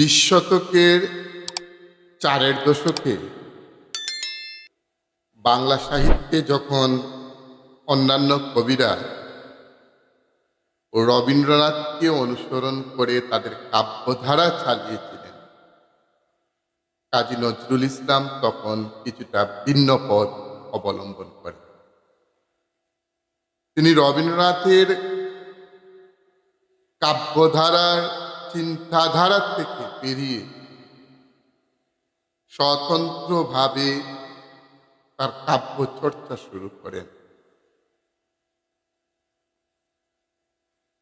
বিশ শতকের চারের দশকে বাংলা সাহিত্যে যখন অন্যান্য কবিরা রবীন্দ্রনাথকে অনুসরণ করে তাদের কাব্যধারা চালিয়েছিলেন, কাজী নজরুল ইসলাম তখন কিছুটা ভিন্ন পথ অবলম্বন করেন। তিনি রবীন্দ্রনাথের কাব্যধারার চিন্তাধারা থেকে বেরিয়ে স্বতন্ত্রভাবে তার কাব্য শুরু করেন।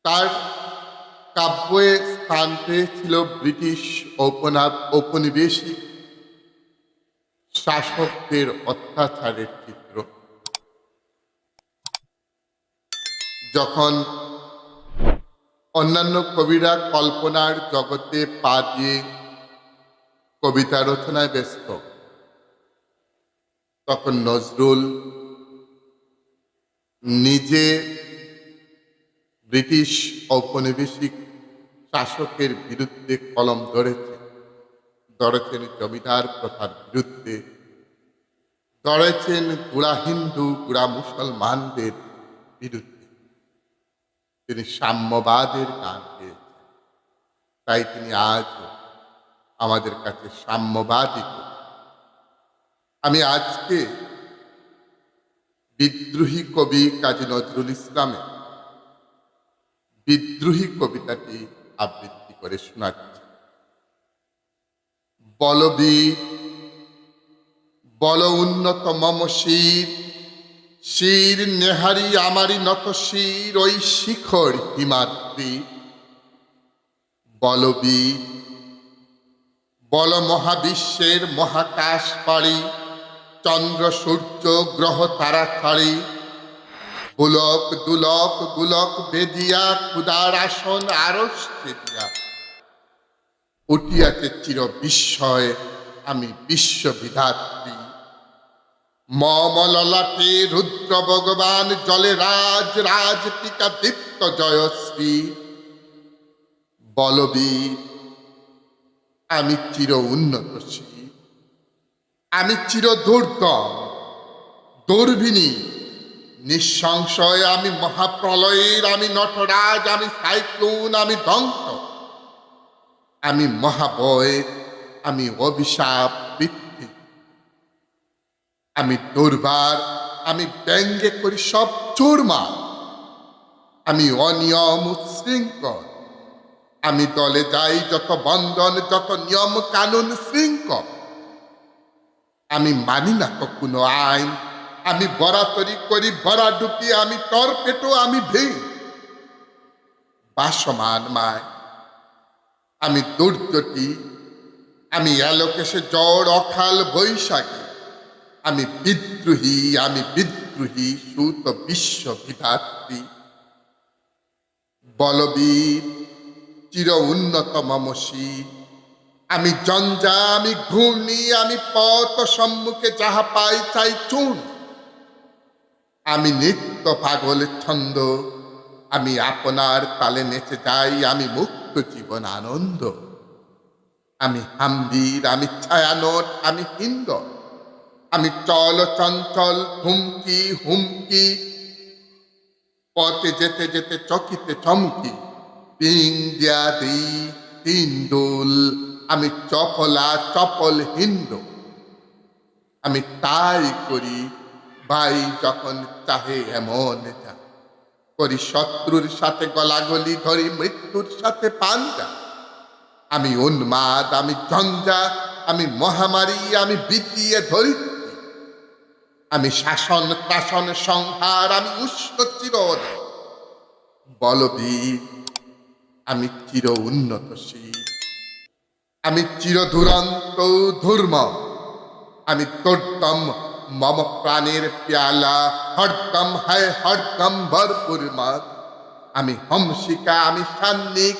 তার কাব্যে স্থান পেয়েছিল ব্রিটিশ ঔপনা- ঔপনিবেশিক শাসকদের অত্যাচারের চিত্র। যখন অন্যান্য কবিরা কল্পনার জগতে পা দিয়ে কবিতা রচনায় ব্যস্ত। তখন নজরুল নিজে ব্রিটিশ ঔপনিবেশিক শাসকের বিরুদ্ধে কলম ধরেছেন। ধরেছেন জমিদার প্রথার বিরুদ্ধে। ধরেছেন গুড়া হিন্দু, গুড়া মুসলমানদের বিরুদ্ধে। তিনি সাম্যবাদের গান গেয়েছেন তাই তিনি আজ আমাদের কাছে সাম্যবাদী আমি আজকে বিদ্রোহী কবি কাজী নজরুল ইসলামের বিদ্রোহী কবিতাটি আবৃত্তি করে শোনাচ্ছি। বলবীর, বল উন্নত মম শির শির নেহারি আমারি নত শির ওই শিখর হিমাদ্রি। বলবীর, বল মহাবিশ্বের মহাকাশ পাড়ি, চন্দ্র, সূর্য, গ্রহ, তারা ছাড়ি। পুলক, দুলক, গুলক বেদিয়া ক্ষুদার আসন আরস দিয়া উঠিয়াছে চির বিস্ময় আমি বিশ্ববিধাত্রী। মমললাটে রুদ্র ভগবান জলে রাজ রাজ টিকা দীপ্ত জয়শ্রী। বলবীর, আমি চির উন্নতশীল আমি চির দুর্দম দুর্বিনী নিঃসংশয় আমি মহাপ্রলয়ের, আমি নটরাজ, আমি সাইক্লোন, আমি ধ্বংস আমি মহাবয়, আমি অভিশাপ। আমি দুর্বার, আমি ব্যঙ্গে করি সব চুরমা আমি অনিয়ম উচ্ছৃঙ্খল। আমি দলে যাই যত বন্ধন, যত নিয়ম কানুন শৃঙ্খল। আমি মানি না কখনো আইন। আমি বরাতরি করি ভরা ডুবি, আমি টরপেটো, আমি ভেই বাসমান মায়। আমি দুর্যটি আমি অ্যালোকেশে জ্বর অখাল বৈশাখী। আমি বিদ্রোহী আমি বিদ্রোহী, সুত বিশ্ববিধাত্রী বলবীর, চির উন্নত মমসী। আমি জঞ্জা আমি ঘূর্ণি, আমি পথ সম্মুখে যাহা পাই চাই চুন আমি নিত্য পাগল ছন্দ, আমি আপনার তালে নেচে যাই, আমি মুক্ত জীবন আনন্দ। আমি হাম্বির আমি ছায়ানট, আমি হিন্দ। আমি চল চঞ্চল, হুমকি হুমকি। পথে যেতে যেতে চকিতে চমকি। পিং দিয়া দিই হিন্দুল আমি চপলা চপল হিন্দু। আমি তাই করি, ভাই যখন চাহে এমন যা। করি শত্রুর সাথে গলাগলি, ধরি মৃত্যুর সাথে পাঞ্জা। আমি উন্মাদ, আমি ঝঞ্ঝা আমি মহামারী, আমি বিতিয়ে ধরিত্রী। আমি শাসন ত্রাসন সংহার, আমি উষ্ণ চিরদ। বলবীর, আমি চির উন্নতশীল আমি চির দুরন্ত ধূর্ম। আমি তোর্দম মম প্রাণের পেয়ালা। হরদম হায়, হরদম ভরপুর মত। আমি হংসিকা, আমি সান্নিক,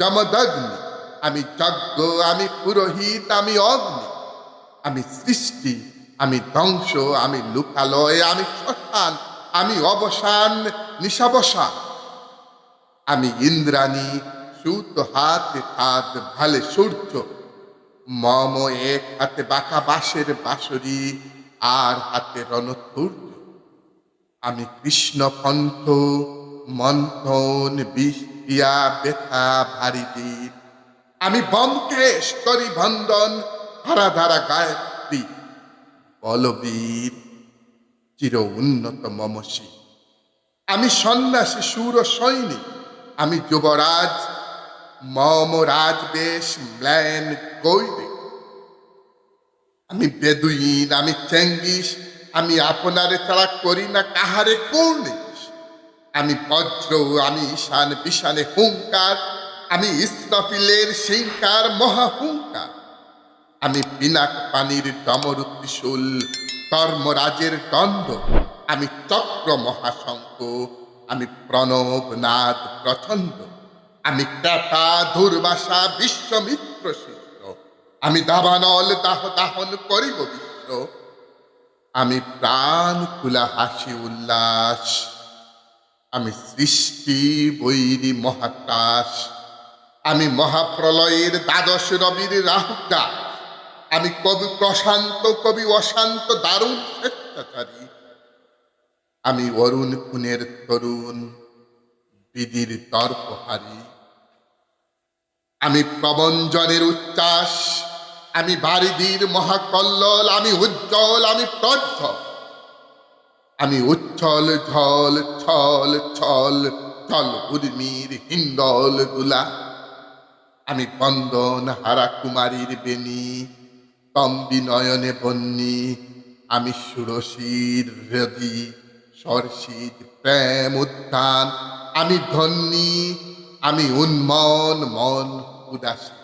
যমদগ্নি। আমি যজ্ঞ, আমি পুরোহিত, আমি অগ্নি। আমি সৃষ্টি আমি ধ্বংস, আমি লুকালয়, আমি শ্মশান, আমি অবসান, নিশাবসান। আমি ইন্দ্রাণী, সুত হাতে হাত ভালে সূর্য। মম এক হাতে বাঁকা বাঁশের বাঁশরি, আর হাতে রণথূর্য আমি কৃষ্ণ কণ্ঠ মন্থন, বিষ দিয়া ব্যথা ভারী আমি বমকেশ করি ভন্দন ধারা ধারা গায়ত্রী। বলবীর চির উন্নত মমসী আমি সন্ন্যাসী, সুর সৈনিক। আমি যুবরাজ, মম রাজবেশ ম্লান গৈরিক আমি বেদুইন, আমি চেঙ্গিস। আমি আপনারে ছাড়া করি না কাহারে কর্নিস আমি বজ্র, আমি ঈশান বিশানে হুঙ্কার। আমি ইসরাফিলের সিংকার মহা মহাহুঙ্কার। আমি পিনাক পানির ডমর ত্রিশূল, কর্মরাজের দণ্ড, আমি চক্র মহাশঙ্ক আমি প্রণব নাদ প্রচণ্ড, আমি ক্রাতা দুর্বাসা বিশ্বমিত্র শিষ্য, আমি দাবানল দাহ দাহন করিব বিশ্ব, আমি প্রাণ খুলা হাসি উল্লাস, আমি সৃষ্টি বৈরী মহাকাশ, আমি মহাপ্রলয়ের দ্বাদশ রবির রাহুকা আমি কবি প্রশান্ত, কবি অশান্ত, দারুণ স্বেচ্ছাচারী আমি অরুণ খুনের তরুণ, বিধির তর্কহারী আমি প্রবঞ্জনের উচ্ছ্বাস, আমি বারিদির মহাকল্লল, আমি উজ্জ্বল, আমি প্রজ্জ্বল। আমি উচ্ছল, ঝল, ছল ছল চল উর্মির হিন্দলগুলা আমি বন্দন হারা কুমারীর বেনি তম্বি নয়নে আমি সুরসীর হৃদি সরসিদ প্রেম উত্থান, আমি ধন্যী, আমি উন্মন, মন উদাসী।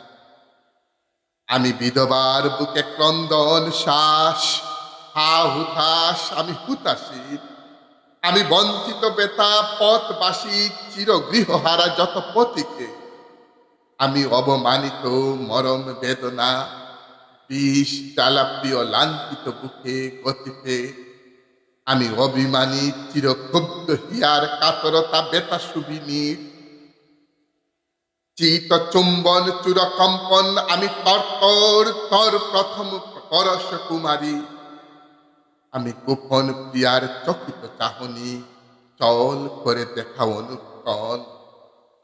আমি বিধবার বুকে ক্রন্দন শ্বাস, হা হুতাশ, আমি হুতাশী। আমি বঞ্চিত বেতা পথবাসী চির গৃহহারা যত পতিকে। আমি অবমানিত মরম বেদনা বিষ জ্বালা প্রিয় লাঞ্ছিত বুকে গতিতে। আমি অভিমানী চির ক্ষুব্ধ হিয়ার কাতরতা বেতা সুবিনী। চিত চুম্বন চুর কম্পন আমি তর্তর, তর প্রথম পরশ কুমারী। আমি গোপন প্রিয়ার চকিত চাহনি, চল করে দেখা অনুকল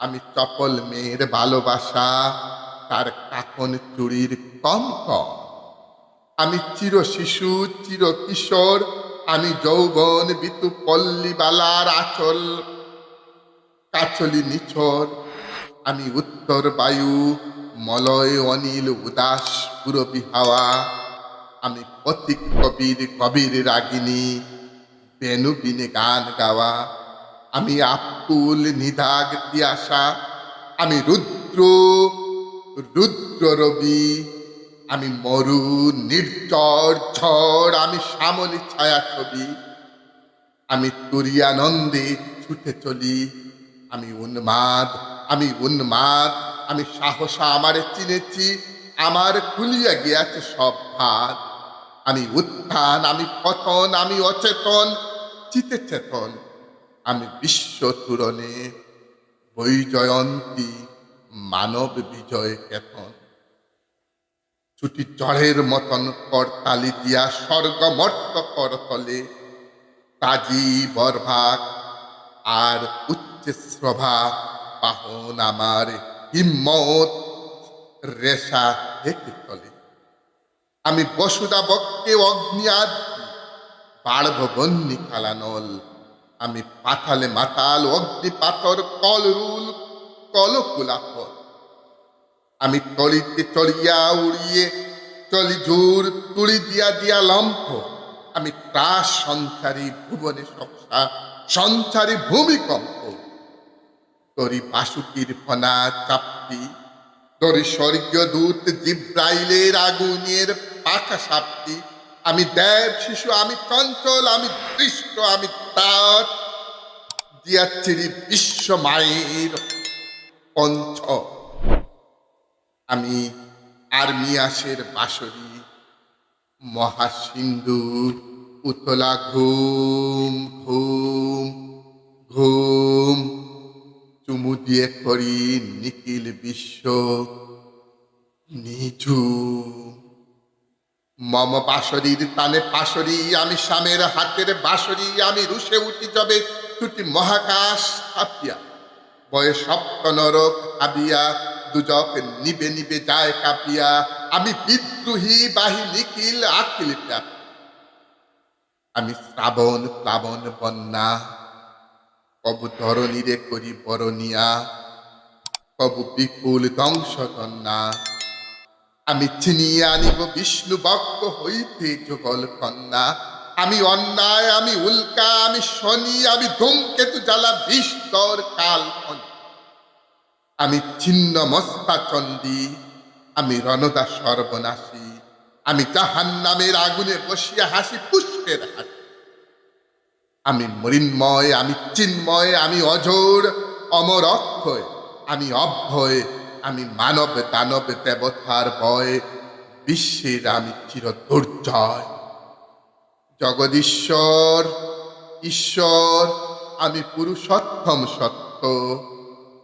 আমি চপল মেয়ের ভালোবাসা তার কাকন চুরির কম কম। আমি চির শিশু, চির কিশোর, আমি যৌবন বিতু পল্লীবালার আচল। কাচলি নিছর, আমি উত্তর বায়ু, মলয় অনিল উদাস পুরবী হাওয়া। আমি পথিক কবির কবির রাগিনী, বেনু বিনে গান গাওয়া। আমি আকুল নিধাগ তিয়াসা আমি রুদ্র রুদ্র রবি আমি মরু, নির্জর ঝড়, আমি শ্যামলী ছায়া ছবি আমি তুরিয়ানন্দে ছুটে চলি, আমি উন্মাদ আমি উন্মাদ, আমি সাহসা আমারে চিনেছি, আমার খুলিয়া গিয়াছে সব ভাত আমি উত্থান, আমি পতন, আমি অচেতন চিতে চেতন আমি বিশ্ব তুরণে বৈজয়ন্তী মানব বিজয় কেতন। ছুটি চড়ের মতন করতালি দিয়া স্বর্গমর্ত করতলে কাজী বরভাগ আর উচ্চ শ্রভা, বাহন আমার হিম্মত রেশা হেঁটে চলে। আমি বসুদা বক্কে অগ্নি আদি বাড়ব বন্যি কালানল। আমি পাতালে মাতাল অগ্নি পাথর কল রুল কলকুলাফল আমি তলিতে চড়িয়া উড়িয়ে, চলি জোর তুড়ি দিয়া দিয়া লম্ফ। আমি ত্রাস সঞ্চারী ভুবনে সবসা সঞ্চারী ভূমিকম্প। তরি বাসুকির ফনা চাপটি তরি স্বর্গীয় দূত জিব্রাইলের আগুনের পাখা সাপটি আমি দেব শিশু, আমি চঞ্চল, আমি দৃষ্ট, আমি তার। দিয়াচ্ছিরি বিশ্ব মায়ের পঞ্চ। আমি আর্মিয়াসের বাসরি মহাসিন্ধু, উতলা ঘুম ঘুম ঘুম। চুমু দিয়ে করি নিখিল বিশ্ব নিঝু মম বাসরির তানে পাশরি আমি স্বামের হাতের বাসরি আমি রুষে উঠি যবে দুটি মহাকাশ ছাপিয়া। বয়ে সপ্ত নরক হাবিয়া দুজক নিবে নিবে যায় কাঁপিয়া। আমি বিদ্রোহী বাহি নিখিল আখিল আমি শ্রাবণ প্লাবন বন্যা। কবু ধরণীরে করি বরণিয়া। কবু বিপুল ধ্বংসকন্যা আমি ছিনিয়ে আনিব বিষ্ণু বক্ষ হইতে যুগল কন্যা। আমি অন্যায়, আমি উল্কা, আমি শনি, আমি ধূমকেতু জ্বালা, বিস্তর কাল খনি। আমি ছিন্ন মস্তা চণ্ডী, আমি রণদা সর্বনাশী, আমি জাহান নামের আগুনে বসিয়া হাসি, পুষ্পের হাসি। আমি মরিন্ময় আমি চিন্ময়, আমি অজর অমর অক্ষয়, আমি অভয়, আমি মানব দানব দেবতার ভয়, বিশ্বের আমি চির দুর্জয়। জগদীশ্বর, ঈশ্বর, আমি পুরুষোত্তম সত্য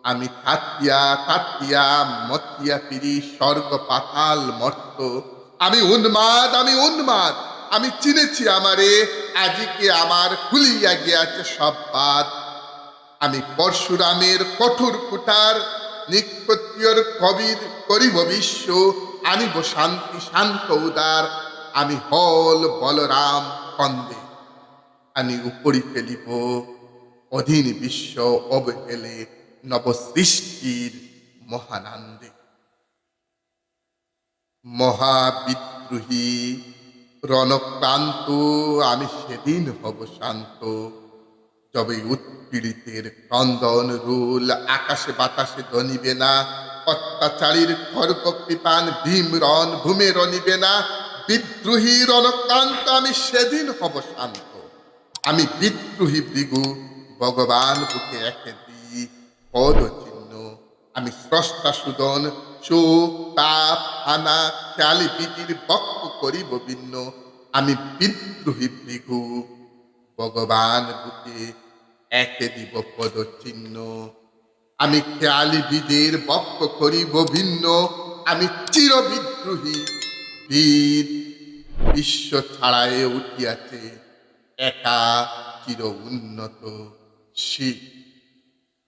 আমি কাতিয়া কাতিয়া মতিয়া, পিরি, স্বর্গ, পাতাল, মর্ত। আমি উন্মাদ আমি উন্মাদ। আমি চিনেছি আমারে, আজকে আমার খুলিয়া গিয়াছে সব বাদ। আমি পরশুরামের কঠোর কুটার নিকটীয়র কবির করিব বিশ্ব। আনিব শান্তি, শান্ত, উদার। আমি হল বলরাম কন্দে আমি উপরি ফেলিব, অধীন বিশ্ব অবহেলে। নবসৃষ্টির মহানন্দে। মহাবিদ্রোহী, রণক্রান্ত, আমি সেদিন হব শান্ত। যবে উৎপীড়িতের ক্রন্দন রুল, আকাশে বাতাসে দনিবে না। অত্যাচারীর খর্গ ভীম রণ ভূমে রনিবে না। বিদ্রোহী, রণক্রান্ত, আমি সেদিন হব শান্ত। আমি বিদ্রোহী ভৃগু, ভগবান বুকে একে পদ চিহ্ন আমি স্রষ্টা সুদন শোক তাপ, হানা, খেয়ালি পিটির বক্ষ করিব ভিন্ন। আমি বিদ্রোহী ভৃগু। ভগবান বুকে একে দিব পদ চিহ্ন আমি খেয়ালি বীজের বক্ষ করিব ভিন্ন। আমি চির বিদ্রোহী। বীর বিশ্ব ছাড়ায়ে উঠিয়াছে একা চির উন্নত। শিব